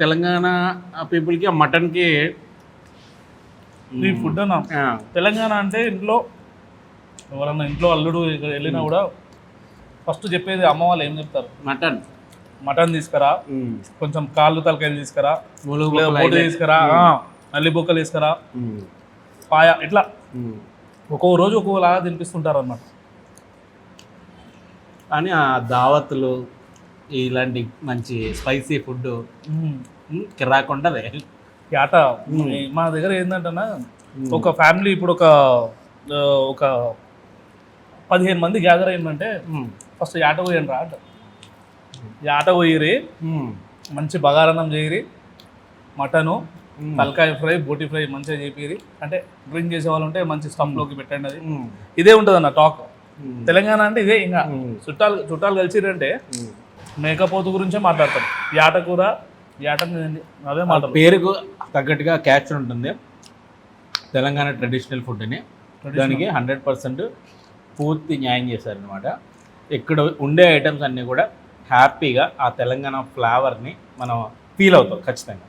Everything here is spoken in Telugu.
తెలంగాణ పీపుల్కి ఆ మటన్కి ఈ ఫుడ్ అన్న? తెలంగాణ అంటే ఇంట్లో ఎవరన్నా ఇంట్లో అల్లుడు ఇక్కడ వెళ్ళినా కూడా ఫస్ట్ చెప్పేది అమ్మ వాళ్ళు ఏం చెప్తారు? మటన్. మటన్ తీసుకురా. కొంచెం కాళ్ళు తలకాయలు తీసుకురా. బోటి తీసుకురా. నల్లి బొక్కలు తీసుకురా. పాయ ఇట్లా. ఒక్కో రోజు ఒక్కోలాగా తినిపిస్తుంటారు అన్నమాట కానీ ఆ దావత్లు ఇలాంటి మంచి స్పైసీ ఫుడ్ ఉంటుంది ఆట మా దగ్గర ఏంటంటే ఒక ఫ్యామిలీ ఇప్పుడు ఒక ఒక పదిహేను మంది గ్యాదర్ అయిందంటే ఫస్ట్ ఆట పోయండి రా ఆట ఆట పోయిరి మంచి బగారన్నం చేయరి మటను తలకాయ ఫ్రై బోటి ఫ్రై మంచిగా చేపిరి అంటే డ్రింక్ చేసే వాళ్ళు ఉంటే మంచి స్టంప్లోకి పెట్టండి అది. ఇదే ఉంటుంది అన్న టాక్ తెలంగాణ అంటే ఇదే ఇంకా. చుట్టాలు చుట్టాలు కలిసిరంటే మేకపోతు గురించే మాట్లాడతాం. యాట కూర యాట అదే మాట్లాడతాం పేరుకు తగ్గట్టుగా క్యాచ్ ఉంటుంది. తెలంగాణ ట్రెడిషనల్ ఫుడ్ని దానికి హండ్రెడ్ పర్సెంట్ పూర్తి న్యాయం చేశారనమాట ఇక్కడ ఉండే ఐటమ్స్ అన్నీ కూడా హ్యాపీగా ఆ తెలంగాణ ఫ్లేవర్ని మనం ఫీల్ అవుతాం ఖచ్చితంగా.